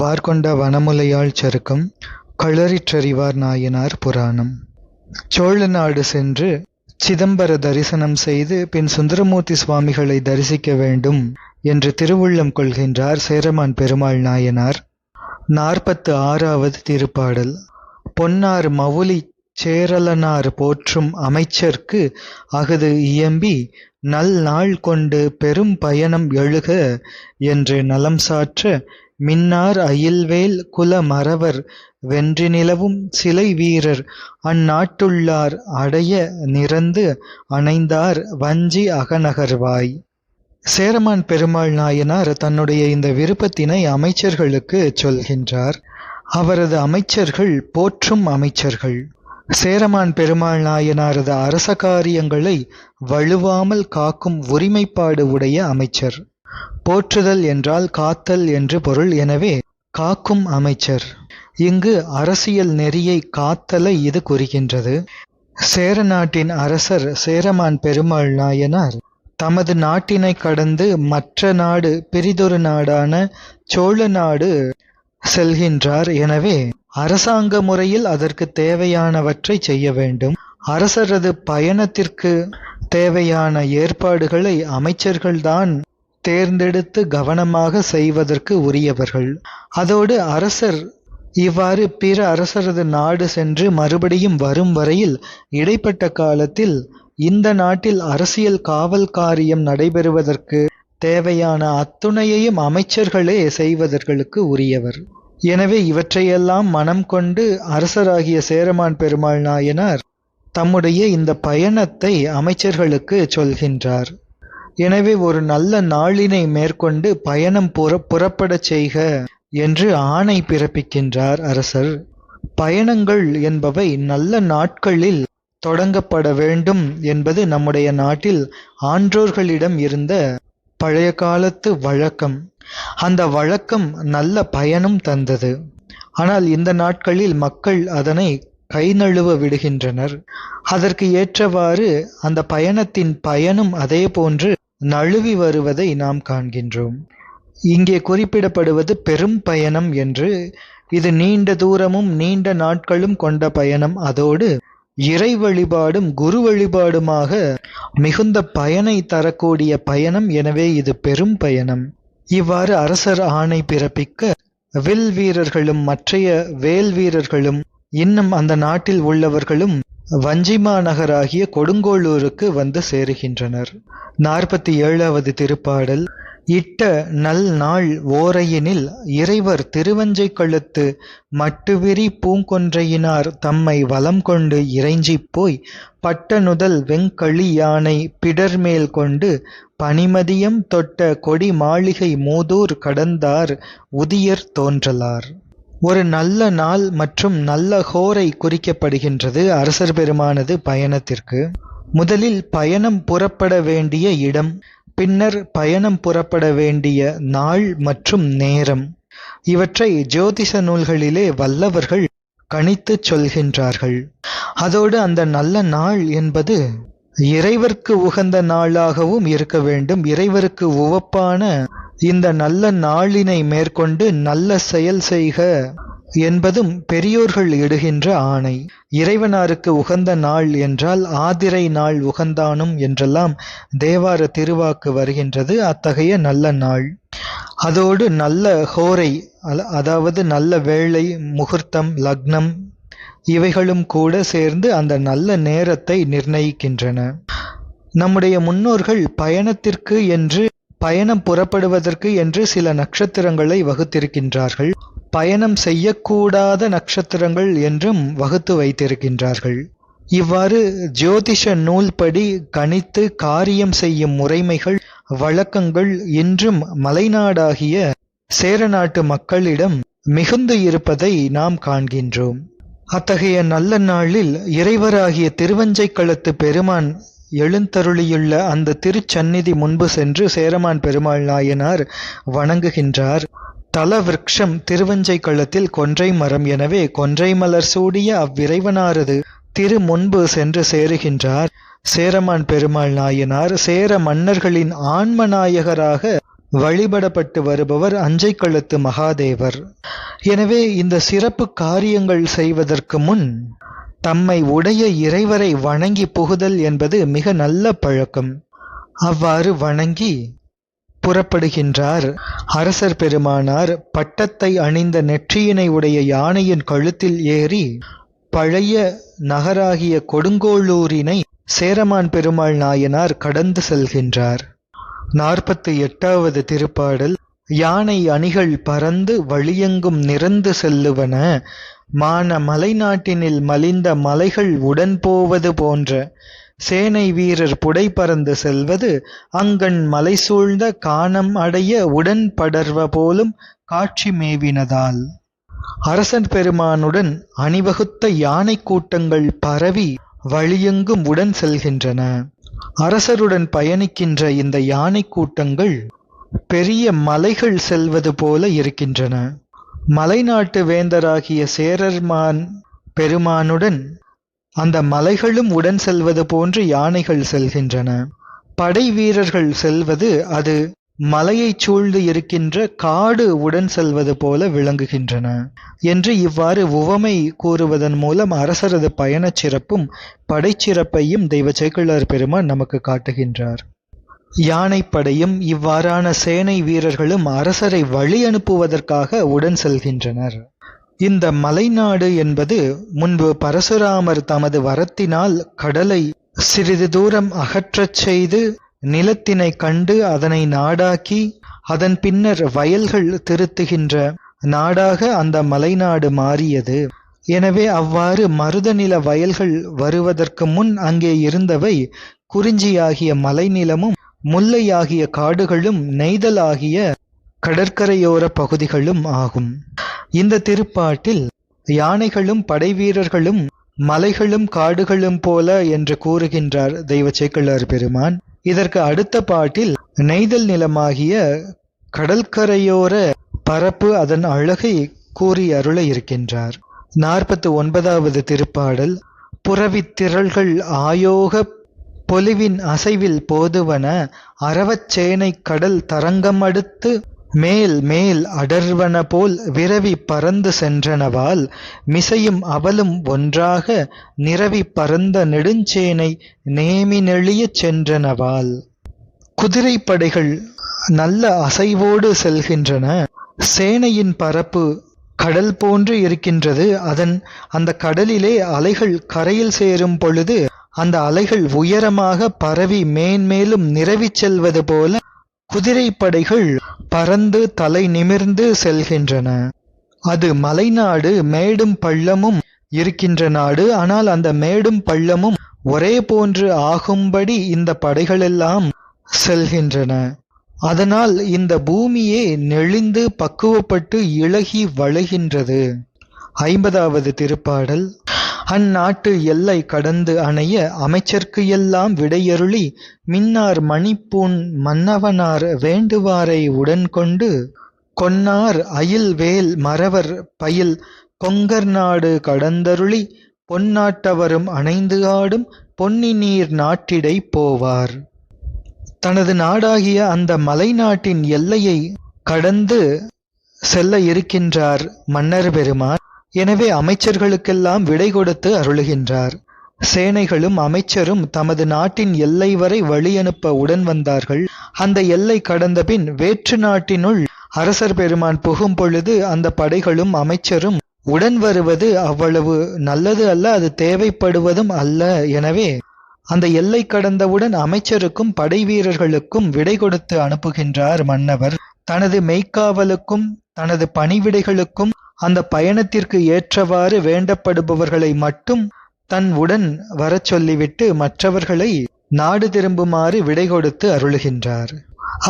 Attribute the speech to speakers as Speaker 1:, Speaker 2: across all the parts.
Speaker 1: வார்கொண்ட வனமுலையாள் சருக்கம் களறிற்றறிவார் நாயனார் புராணம். சோழ நாடு சென்று சிதம்பர தரிசனம் செய்து பின் சுந்தரமூர்த்தி சுவாமிகளை தரிசிக்க வேண்டும் என்று திருவுள்ளம் கொள்கின்றார் சேரமான் பெருமாள் நாயனார். நாற்பத்து ஆறாவது திருப்பாடல். பொன்னார் மவுலி சேரலனார் போற்றும் அமைச்சர்க்கு அஃது இயம்பி நல் நாள் கொண்டு பெரும் பயணம் எழுக என்று நலம் சாற்ற மின்னார் அயில்வேல் குல மறவர் வென்றி நிலவும் சிலை வீரர் அந்நாட்டுள்ளார் அடைய நிரந்து அணைந்தார் வஞ்சி அகநகர்வாய். சேரமான் பெருமாள் நாயனார் தன்னுடைய இந்த விருப்பத்தினை அமைச்சர்களுக்கு சொல்கின்றார். அவரது அமைச்சர்கள் போற்றும் அமைச்சர்கள். சேரமான் பெருமாள் நாயனாரது அரச காரியங்களை வலுவாமல் காக்கும் உரிமைப்பாடு உடைய அமைச்சர். போற்றுதல் என்றால் காத்தல் என்று பொருள். எனவே காக்கும் அமைச்சர். இங்கு அரசியல் நெறியை காத்தலை இது குறிக்கின்றது சேர நாட்டின் அரசர் சேரமான் பெருமாள் நாயனார் தமது நாட்டினை கடந்து மற்ற நாடு பிரிதொரு நாடான சோழ நாடு செல்கின்றார். எனவே அரசாங்க முறையில் அதற்கு தேவையானவற்றை செய்ய வேண்டும். அரசரது பயணத்திற்கு தேவையான ஏற்பாடுகளை அமைச்சர்கள்தான் தேர்ந்தெடுத்து கவனமாக செய்வதற்கு உரியவர்கள். அதோடு அரசர் இவ்வாறு பிற அரசரது நாடு சென்று மறுபடியும் வரும் வரையில் இடைப்பட்ட காலத்தில் இந்த நாட்டில் அரசியல் காவல் காரியம் நடைபெறுவதற்கு தேவையான அத்துணையையும் அமைச்சர்களே செய்வதற்கு உரியவர். எனவே இவற்றையெல்லாம் மனம் கொண்டு அரசராகிய சேரமான் பெருமாள் நாயனார் தம்முடைய இந்த பயணத்தை அமைச்சர்களுக்கு சொல்கின்றார். எனவே ஒரு நல்ல நாளினை மேற்கொண்டு பயணம் புற புறப்படச் செய்க என்று ஆணை பிறப்பிக்கின்றார் அரசர். பயணங்கள் என்பவை நல்ல நாட்களில் தொடங்கப்பட வேண்டும் என்பது நம்முடைய நாட்டில் ஆன்றோர்களிடம் இருந்த பழைய காலத்து வழக்கம். அந்த வழக்கம் நல்ல பயனும் தந்தது. ஆனால் இந்த நாட்களில் மக்கள் அதனை கை நழுவ விடுகின்றனர். அதற்கு ஏற்றவாறு அந்த பயணத்தின் பயனும் அதே போன்று நழுவி வருவதை நாம் காண்கின்றோம். இங்கே குறிப்பிடப்படுவது பெரும் பயணம் என்று இது நீண்ட தூரமும் நீண்ட நாட்களும் கொண்ட பயணம். அதோடு இறை வழிபாடும் குரு வழிபாடுமாக மிகுந்த பயனை தரக்கூடிய பயணம். எனவே இது பெரும் பயணம். இவ்வாறு அரசர் ஆணை பிறப்பிக்க வில் வீரர்களும் மற்றைய வேல் வீரர்களும் இன்னும் அந்த நாட்டில் உள்ளவர்களும் வஞ்சிமா நகராகிய கொடுங்கோளூருக்கு வந்து சேருகின்றனர். நாற்பத்தி ஏழாவது திருப்பாடல் இட்ட நல் நாள் ஓரையினில் இறைவர் திருவஞ்சை கழுத்து மட்டுவிரி பூங்கொன்றையினார் தம்மை வலம் கொண்டு இறைஞ்சிப் போய் பட்டனுதல் வெங்களி யானை பிடர்மேல் கொண்டு பனிமதியம் தொட்ட கொடி மாளிகை மூதூர் கடந்தார் உதியர் தோன்றலார். ஒரு நல்ல நாள் மற்றும் நல்ல ஹோரை குறிக்கப்படுகின்றது அரசர் பெருமானது பயணத்திற்கு. முதலில் பயணம் புறப்பட வேண்டிய இடம் பின்னர் பயணம் புறப்பட வேண்டிய நாள் மற்றும் நேரம். இவற்றை ஜோதிஷ நூல்களிலே வல்லவர்கள் கணித்து சொல்கின்றார்கள். அதோடு அந்த நல்ல நாள் என்பது இறைவர்க்கு உகந்த நாளாகவும் இருக்க வேண்டும். இறைவருக்கு உவப்பான இந்த நல்ல நாளினை மேற்கொண்டு நல்ல செயல் செய்க என்பதும் பெரியோர்கள் இடுகின்ற ஆணை. இறைவனாருக்கு உகந்த நாள் என்றால் ஆதிரை நாள் உகந்தானும் என்றெல்லாம் தேவார திருவாக்கு வருகின்றது. அத்தகைய நல்ல நாள். அதோடு நல்ல ஹோரை அதாவது நல்ல வேளை முகூர்த்தம் லக்னம் இவைகளும் கூட சேர்ந்து அந்த நல்ல நேரத்தை நிர்ணயிக்கின்றன. நம்முடைய முன்னோர்கள் பயணத்திற்கு என்று பயணம் புறப்படுவதற்கு என்று சில நட்சத்திரங்களை வகுத்திருக்கின்றார்கள். பயணம் செய்யக்கூடாத நட்சத்திரங்கள் என்றும் வகுத்து வைத்திருக்கின்றார்கள். இவ்வாறு ஜோதிஷ நூல்படி கணித்து காரியம் செய்யும் முறைமைகள் வழக்கங்கள் இன்றும் மலைநாடாகிய சேரநாட்டு மக்களிடம் மிகுந்து இருப்பதை நாம் காண்கின்றோம். அத்தகைய நல்ல நாளில் இறைவராகிய திருவஞ்சைக்களத்து பெருமான் எழுந்தருளியுள்ள அந்த திருச்சந்நிதி முன்பு சென்று சேரமான் பெருமாள் நாயனார் வணங்குகின்றார். தலவிருக்ஷம் திருவஞ்சை களத்தில் கொன்றை மரம் எனவே கொன்றை மலர் சூடிய அவ்விறைவனாரது திரு முன்பு சென்று சேருகின்றார். சேரமான் பெருமாள் நாயனார் சேர மன்னர்களின் ஆன்மநாயகராக வழிபடப்பட்டு வருபவர் அஞ்சை மகாதேவர். எனவே இந்த சிறப்பு காரியங்கள் செய்வதற்கு முன் தம்மை உடைய இறைவரை வணங்கி புகுதல் என்பது மிக நல்ல பழக்கம். அவ்வாறு வணங்கி புறப்படுகின்றார். அரசர் பெருமானார் பட்டத்தை அணிந்த நெற்றியினை உடைய யானையின் கழுத்தில் ஏறி பழைய நகராகிய கொடுங்கோளூரினை சேரமான் பெருமாள் நாயனார் கடந்து செல்கின்றார். நாற்பத்தி எட்டாவது திருப்பாடல் யானை அணிகள் பறந்து வழியெங்கும் நிறந்து செல்லுவன மான மலைநாட்டினில் மலிந்த மலைகள் உடன் போவது போன்ற சேனை வீரர் புடை பறந்து செல்வது அங்கண் மலை சூழ்ந்த காணம் அடைய உடன் படர்வ போலும் காட்சி மேவினதால். அரசன் பெருமானுடன் அணிவகுத்த யானை கூட்டங்கள் பரவி வழியெங்கும் உடன் செல்கின்றன. அரசருடன் பயணிக்கின்ற இந்த யானை கூட்டங்கள் பெரிய மலைகள் செல்வது போல இருக்கின்றன. மலைநாட்டு வேந்தராகிய சேரர்மான் பெருமானுடன் அந்த மலைகளும் உடன் செல்வது போன்று யானைகள் செல்கின்றன. படை வீரர்கள் செல்வது அது மலையைச் சூழ்ந்து இருக்கின்ற காடு உடன் செல்வது போல விளங்குகின்றன என்று இவ்வாறு உவமை கூறுவதன் மூலம் அரசரது பயணச் சிறப்பும் படைச்சிறப்பையும் தெய்வ சேக்கிழார் பெருமான் நமக்கு காட்டுகின்றார். யானைப்படையும் இவ்வாறான சேனை வீரர்களும் அரசரை வழி அனுப்புவதற்காக உடன் செல்கின்றனர். இந்த மலைநாடு என்பது முன்பு பரசுராமர் தமது வரத்தினால் கடலை சிறிது தூரம் அகற்றச் செய்து நிலத்தினை கண்டு அதனை நாடாக்கி அதன் பின்னர் வயல்கள் திருத்துகின்ற நாடாக அந்த மலைநாடு மாறியது. எனவே அவ்வாறு மருதநில வயல்கள் வருவதற்கு முன் அங்கே இருந்தவை குறிஞ்சியாகிய மலைநிலமும் முல்லையாகிய காடுகளும் நெய்தலாகிய கடற்கரையோர பகுதிகளும் ஆகும். இந்த திருப்பாட்டில் யானைகளும் படைவீரர்களும் மலைகளும் காடுகளும் போல என்று கூறுகின்றார் தெய்வ சேக்கிழார் பெருமான். இதற்கு அடுத்த பாட்டில் நெய்தல் நிலமாகிய கடற்கரையோர பரப்பு அதன் அழகை கூறி அருள இருக்கின்றார். நாற்பத்து ஒன்பதாவது திருப்பாடல் புறவித் திரள்கள் ஆயோக பொலிவின் அசைவில் போதுவன அரவச்சேனைக் கடல் தரங்கமடுத்து மேல் மேல் அடர்வன போல் விரவி பறந்து சென்றனவால் மிசையும் அவலும் ஒன்றாக நிரவி பறந்த நெடுஞ்சேனை நேமி சென்றனவால். சென்றனவால் குதிரைப்படைகள் நல்ல அசைவோடு செல்கின்றன. சேனையின் பரப்பு கடல் போன்று இருக்கின்றது. அதன் அந்த கடலிலே அலைகள் கரையில் சேரும் பொழுது அந்த அலைகள் உயரமாக பரவி மேன்மேலும் நிறவி செல்வது போல குதிரைப்படைகள் பறந்து தலை நிமிர்ந்து செல்கின்றன. அது மலைநாடு மேடும் பள்ளமும் இருக்கின்ற நாடு. ஆனால் அந்த மேடும் பள்ளமும் ஒரே போன்று ஆகும்படி இந்த படைகளெல்லாம் செல்கின்றன. அதனால் இந்த பூமியே நெளிந்து பக்குவப்பட்டு இழகி வளைகின்றது ஐம்பதாவது திருப்பாடல். அந்நாட்டு எல்லை கடந்து அணைய அமைச்சர்க்கு எல்லாம் விடையருளி மின்னார் மணிப்பூன் மன்னவனார் வேண்டுவாரை உடன் கொண்டு கொன்னார் அயில் வேல் மறவர் பயில் கொங்கர் நாடு கடந்தருளி பொன்னாட்டவரும் அணைந்து ஆடும் பொன்னி நீர் நாட்டிடை போவார். தனது நாடாகிய அந்த மலைநாட்டின் எல்லையை கடந்து செல்ல இருக்கின்றார் மன்னர் பெருமான். எனவே அமைச்சர்களுக்கெல்லாம் விடை கொடுத்து அருளுகின்றார். சேனைகளும் அமைச்சரும் தமது நாட்டின் எல்லை வரை வழி அனுப்ப உடன் வந்தார்கள். அந்த எல்லை கடந்த பின் வேற்று நாட்டினுள் அரசர் பெருமான் புகும் பொழுது அந்த படைகளும் அமைச்சரும் உடன் வருவது அவ்வளவு நல்லது அல்ல அது தேவைப்படுவதும் அல்ல. எனவே அந்த எல்லை கடந்தவுடன் அமைச்சருக்கும் படை வீரர்களுக்கும் விடை கொடுத்து அனுப்புகின்றார் மன்னவர். தனது மெய்க்காவலுக்கும் தனது பணிவிடைகளுக்கும் அந்த பயணத்திற்கு ஏற்றவாறு வேண்டப்படுபவர்களை மட்டும் தன் உடன் வரச் சொல்லிவிட்டு மற்றவர்களை நாடு திரும்புமாறு விடை கொடுத்து அருளுகின்றார்.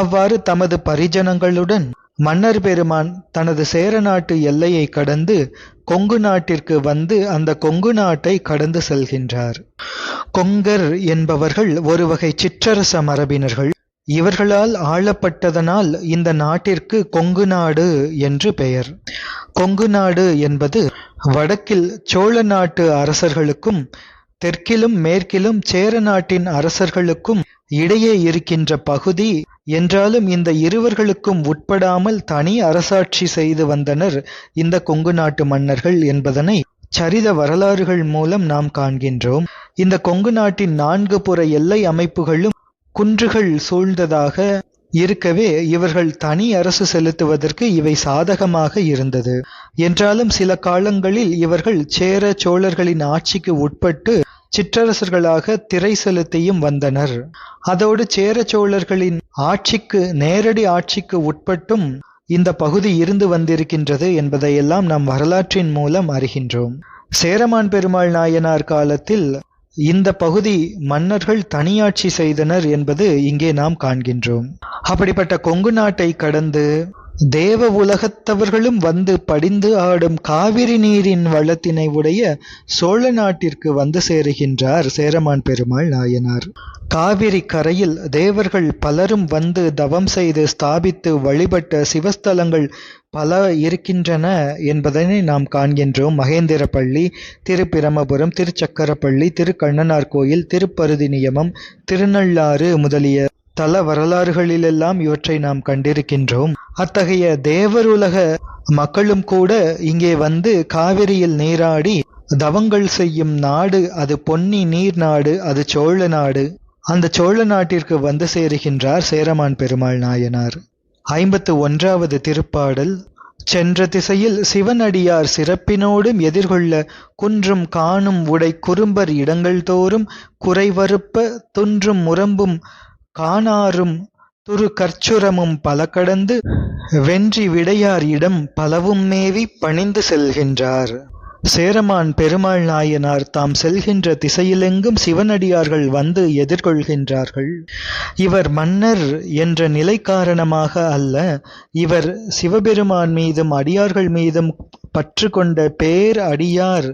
Speaker 1: அவ்வாறு தமது பரிஜனங்களுடன் மன்னர் பெருமான் தனது சேர நாட்டு எல்லையை கடந்து கொங்கு நாட்டிற்கு வந்து அந்த கொங்கு நாட்டை கடந்து செல்கின்றார். கொங்கர் என்பவர்கள் ஒரு வகை சிற்றரச மரபினர்கள். இவர்களால் ஆளப்பட்டதனால் இந்த நாட்டிற்கு கொங்கு நாடு என்று பெயர். கொங்கு நாடு என்பது வடக்கில் சோழ நாட்டு அரசர்களுக்கும் தெற்கிலும் மேற்கிலும் சேர நாட்டின் அரசர்களுக்கும் இடையே இருக்கின்ற பகுதி என்றாலும் இந்த இருவர்களுக்கும் உட்படாமல் தனி அரசாட்சி செய்து வந்தனர் இந்த கொங்கு நாட்டு மன்னர்கள் என்பதனை சரித வரலாறுகள் மூலம் நாம் காண்கின்றோம். இந்த கொங்கு நாட்டின் நான்கு புற எல்லை அமைப்புகளும் குன்றுகள் சூழ்ந்ததாக இருக்கவே இவர்கள் தனி அரசு செலுத்துவதற்கு இவை சாதகமாக இருந்தது. என்றாலும் சில காலங்களில் இவர்கள் சேர சோழர்களின் ஆட்சிக்கு உட்பட்டு சிற்றரசர்களாக திரை செலுத்தியும் வந்தனர். அதோடு சேர சோழர்களின் ஆட்சிக்கு நேரடி ஆட்சிக்கு உட்பட்டும் இந்த பகுதி இருந்து வந்திருக்கின்றது என்பதையெல்லாம் நாம் வரலாற்றின் மூலம் அறிகின்றோம். சேரமான் பெருமாள் நாயனார் காலத்தில் இந்த பகுதி மன்னர்கள் தனியாட்சி செய்தனர் என்பது இங்கே நாம் காண்கின்றோம். அப்படிப்பட்ட கொங்கு நாட்டை கடந்து தேவ உலகத்தவர்களும் வந்து படிந்து ஆடும் காவிரி நீரின் வளத்தினை உடைய சோழ நாட்டிற்கு வந்து சேருகின்றார் சேரமான் பெருமாள் நாயனார். காவிரி கரையில் தேவர்கள் பலரும் வந்து தவம் செய்து ஸ்தாபித்து வழிபட்ட சிவஸ்தலங்கள் பல இருக்கின்றன என்பதனை நாம் காண்கின்றோம். மகேந்திரப்பள்ளி திருப்பிரமபுரம் திருச்சக்கரப்பள்ளி திருக்கண்ணனார் கோயில் திருப்பருதி நியமம் திருநள்ளாறு முதலிய தல வரலாறுகளிலெல்லாம் இவற்றை நாம் கண்டிருக்கின்றோம். அத்தகைய தேவருலக மக்களும் கூட இங்கே வந்து காவிரியில் நீராடி தவங்கள் செய்யும் நாடு அது பொன்னி நீர் நாடு அது சோழ நாடு. அந்த சோழ நாட்டிற்கு வந்து சேருகின்றார் சேரமான் பெருமாள் நாயனார். ஐம்பத்து ஒன்றாவது திருப்பாடல். சென்ற திசையில் சிவனடியார் சிறப்பினோடும் எதிர்கொள்ள குன்றும் காணும் உடை குறும்பர் இடங்கள் தோறும் குறைவறுப்ப துன்றும் முரம்பும் காணாரும் துரு கற்சுரமும் பல கடந்து வென்றி விடையார் இடம் பலவும் மேவி பணிந்து செல்கின்றார். சேரமான் பெருமாள் நாயனார் தாம் செல்கின்ற திசையிலெங்கும் சிவனடியார்கள் வந்து எதிர்கொள்கின்றார்கள். இவர் மன்னர் என்ற நிலை காரணமாக அல்ல இவர் சிவபெருமான் மீதும் அடியார்கள் மீதும் பற்று கொண்ட பேர் அடியார்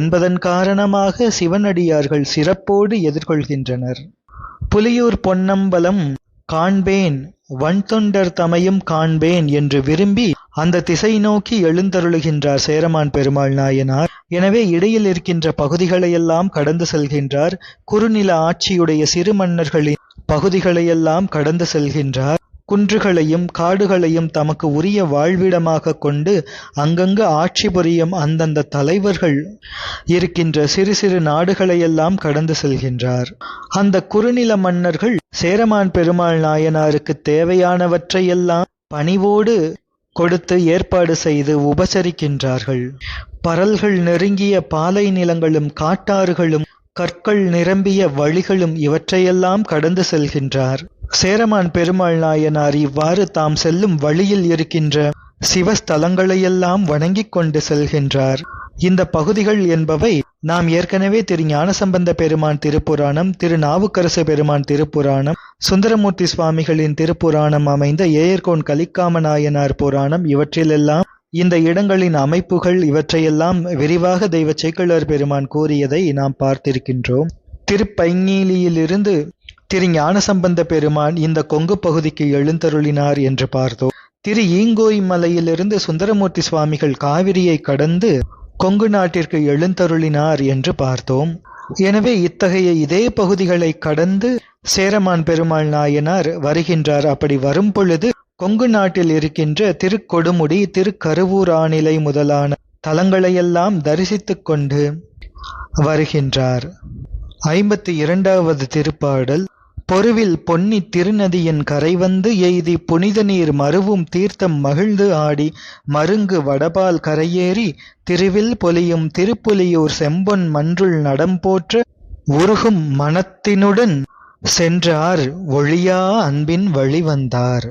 Speaker 1: என்பதன் காரணமாக சிவனடியார்கள் சிறப்போடு எதிர்கொள்கின்றனர். புலியூர் பொன்னம்பலம் காண்பேன் வன்தொண்டர் தமையும் காண்பேன் என்று விரும்பி அந்த திசை நோக்கி எழுந்தருளுகின்றார் சேரமான் பெருமாள் நாயனார். எனவே இடையில் இருக்கின்ற பகுதிகளையெல்லாம் கடந்து செல்கின்றார். குறுநில ஆட்சியுடைய சிறு மன்னர்களின் பகுதிகளையெல்லாம் கடந்து செல்கின்றார். குன்றுகளையும் காடுகளையும் தமக்கு உரிய வாழ்விடமாக கொண்டு அங்கங்கு ஆட்சி புரியும் அந்தந்த தலைவர்கள் இருக்கின்ற சிறு சிறு நாடுகளையெல்லாம் கடந்து செல்கின்றார். அந்த குறுநில மன்னர்கள் சேரமான் பெருமாள் நாயனாருக்கு தேவையானவற்றையெல்லாம் பணிவோடு கொடுத்து ஏற்பாடு செய்து உபசரிக்கின்றார்கள். பரல்கள் நெருங்கிய பாலை நிலங்களும் காட்டாறுகளும் கற்கள் நிரம்பிய வழிகளும் இவற்றையெல்லாம் கடந்து செல்கின்றார். சேரமான் பெருமாள் நாயனார் இவ்வாறு தாம் செல்லும் வழியில் இருக்கின்ற சிவஸ்தலங்களையெல்லாம் வணங்கிக் கொண்டு செல்கின்றார். இந்த பகுதிகள் என்பவை நாம் ஏற்கனவே திரு ஞானசம்பந்த பெருமான் திருப்புராணம் திரு நாவுக்கரசு பெருமான் திருப்புராணம் சுந்தரமூர்த்தி சுவாமிகளின் திருப்புராணம் அமைந்த ஏயர்கோன் கலிக்காம நாயனார் புராணம் இவற்றிலெல்லாம் இந்த இடங்களின் அமைப்புகள் இவற்றையெல்லாம் விரிவாக தெய்வ சேக்கிழார் பெருமான் கூறியதை நாம் பார்த்திருக்கின்றோம். திருப்பைங்கீலியிலிருந்து திரு ஞானசம்பந்த பெருமான் இந்த கொங்கு பகுதிக்கு எழுந்தருளினார் என்று பார்த்தோம். திரு ஈங்கோய் மலையிலிருந்து சுந்தரமூர்த்தி சுவாமிகள் காவிரியை கடந்து கொங்கு நாட்டிற்கு எழுந்தருளினார் என்று பார்த்தோம். எனவே இத்தகைய இதே பகுதிகளை கடந்து சேரமான் பெருமாள் நாயனார் வருகின்றார். அப்படி வரும் பொழுது கொங்கு நாட்டில் இருக்கின்ற திருக்கொடுமுடி திருக்கருவூர் ஆணிலை முதலான தலங்களையெல்லாம் தரிசித்துக் கொண்டு வருகின்றார். ஐம்பத்தி இரண்டாவது திருப்பாடல் பொருவில் பொன்னி திருநதியின் கரை வந்து எய்தி புனித நீர் மருவும் தீர்த்தம் மகிழ்ந்து ஆடி மருங்கு வடபால் கரையேறி திருவில் பொலியும் திருப்புலியூர் செம்பொன் மன்றுள் நடம்போற்ற உருகும் மனத்தினுடன் சென்றார் ஒழியா அன்பின் வழிவந்தார்.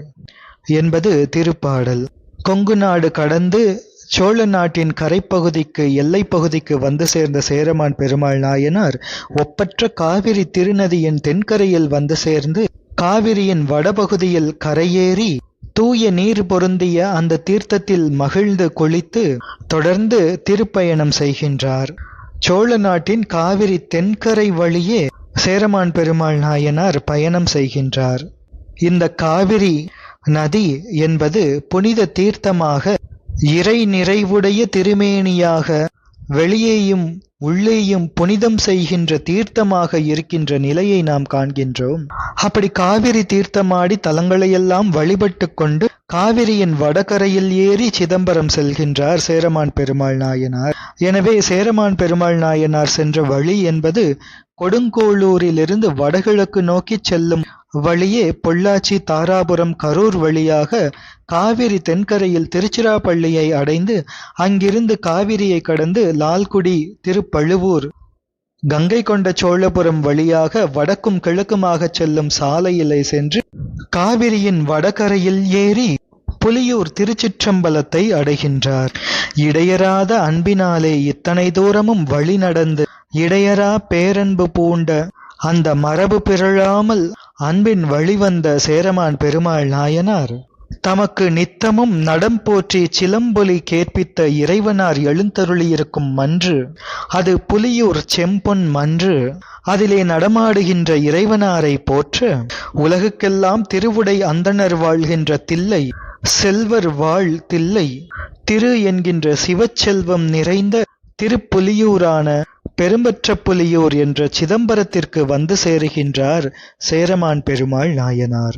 Speaker 1: என்பது திருப்பாடல். கொங்கு நாடு கடந்து சோழ நாட்டின் கரைப்பகுதிக்கு எல்லைப் பகுதிக்கு வந்து சேர்ந்த சேரமான் பெருமாள் நாயனார் ஒப்பற்ற காவிரி திருநதியின் தென்கரையில் வந்து சேர்ந்து காவிரியின் வடபகுதியில் கரையேறி தூய நீர் பொருந்திய அந்த தீர்த்தத்தில் மகிழ்ந்து குளித்து தொடர்ந்து திருப்பயணம் செய்கின்றார். சோழ நாட்டின் காவிரி தென்கரை வழியே சேரமான் பெருமாள் நாயனார் பயணம் செய்கின்றார். இந்த காவிரி நதி என்பது புனித தீர்த்தமாக இறை நிறைவுடைய திருமேனியாக வெளியேயும் உள்ளேயும் புனிதம் செய்கின்ற தீர்த்தமாக இருக்கின்ற நிலையை நாம் காண்கின்றோம். அப்படி காவிரி தீர்த்தமாடி தலங்களையெல்லாம் வழிபட்டு கொண்டு காவிரியின் வடகரையில் ஏறி சிதம்பரம் செல்கின்றார் சேரமான் பெருமாள் நாயனார். எனவே சேரமான் பெருமாள் நாயனார் சென்ற வழி என்பது கொடுங்கோளூரிலிருந்து வடகிழக்கு நோக்கி செல்லும் வழியே பொள்ளாச்சி தாராபுரம் கரூர் வழியாக காவிரி தென்கரையில் திருச்சிராப்பள்ளியை அடைந்து அங்கிருந்து காவிரியை கடந்து லால்குடி திரு பழுவூர். கங்கை கொண்ட சோழபுரம் வழியாக வடக்கும் கிழக்குமாகச் செல்லும் சாலையிலே சென்று காவிரியின் வடகரையில் ஏறி புலியூர் திருச்சிற்றம்பலத்தை அடைகின்றார். இடையராத அன்பினாலே இத்தனை தூரமும் வழி நடந்து இடையரா பேரன்பு பூண்ட அந்த மரபு பிறழாமல் அன்பின் வழிவந்த சேரமான் பெருமாள் நாயனார் தமக்கு நித்தமும் நடம் போற்றி சிலம்பொலி கேட்பித்த இறைவனார் எழுந்தருளியிருக்கும் மன்று அது புலியூர் செம்பொன் மன்று அதிலே நடமாடுகின்ற இறைவனாரை போற்ற உலகுக்கெல்லாம் திருவுடை அந்தணர் வாழ்கின்ற தில்லை செல்வர் வாழ் தில்லை திரு என்கின்ற சிவச்செல்வம் நிறைந்த திருப்புலியூரான பெரும்பற்ற புலியூர் என்ற சிதம்பரத்திற்கு வந்து சேருகின்றார் சேரமான் பெருமாள் நாயனார்.